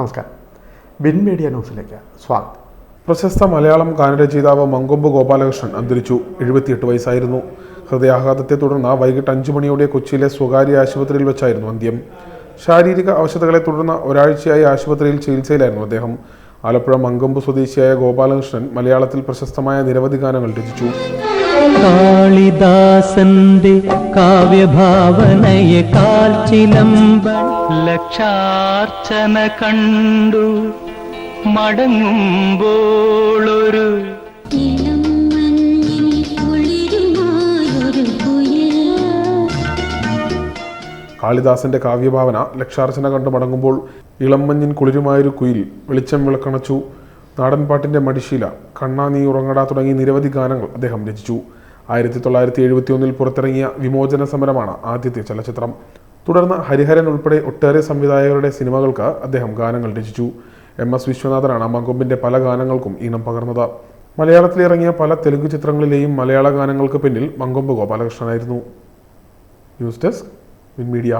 നമസ്കാരം. Bin media ന്യൂസിലേക്ക് സ്വാഗതം. പ്രശസ്ത മലയാളം ഗാനരചയിതാവ് മങ്കൊമ്പ് ഗോപാലകൃഷ്ണൻ അന്തരിച്ചു. എഴുപത്തിയെട്ട് വയസ്സായിരുന്നു. ഹൃദയാഘാതത്തെ തുടർന്ന് വൈകിട്ട് അഞ്ചു മണിയോടെ കൊച്ചിയിലെ സ്വകാര്യ ആശുപത്രിയിൽ വെച്ചായിരുന്നു അന്ത്യം. ശാരീരിക അവശതകളെ തുടർന്ന് ഒരാഴ്ചയായി ആശുപത്രിയിൽ ചികിത്സയിലായിരുന്നു അദ്ദേഹം. ആലപ്പുഴ മങ്കൊമ്പ് സ്വദേശിയായ ഗോപാലകൃഷ്ണൻ മലയാളത്തിൽ പ്രശസ്തമായ നിരവധി ഗാനങ്ങൾ രചിച്ചു. കാളിദാസന്റെ കാവ്യഭാവനയെ കാൽച്ചിലമ്പ ലക്ഷാർച്ചന കണ്ടു. മടങ്ങുമ്പോളൊരു കാളിദാസന്റെ കാവ്യഭാവന ലക്ഷാർച്ചന കണ്ടു മടങ്ങുമ്പോൾ ഇളമ്മഞ്ഞിൻ കുളിരുമായൊരു കുയിൽ വെളിച്ചം വിളക്കണച്ചു. നാടൻപാട്ടിന്റെ മടിശീല കണ്ണാ നീ ഉറങ്ങടാ തുടങ്ങി നിരവധി ഗാനങ്ങൾ അദ്ദേഹം രചിച്ചു. ആയിരത്തി തൊള്ളായിരത്തി എഴുപത്തി ഒന്നിൽ പുറത്തിറങ്ങിയ വിമോചന സമരമാണ് ആദ്യത്തെ ചലച്ചിത്രം. തുടർന്ന് ഹരിഹരൻ ഉൾപ്പെടെ ഒട്ടേറെ സംവിധായകരുടെ സിനിമകൾക്ക് അദ്ദേഹം ഗാനങ്ങൾ രചിച്ചു. എം എസ് വിശ്വനാഥനാണ് മങ്കൊമ്പിന്റെ പല ഗാനങ്ങൾക്കും ഈണം പകർന്നത്. മലയാളത്തിൽ ഇറങ്ങിയ പല തെലുങ്ക് ചിത്രങ്ങളിലെയും മലയാള ഗാനങ്ങൾക്ക് പിന്നിൽ മങ്കൊമ്പ് ഗോപാലകൃഷ്ണനായിരുന്നു. News desk media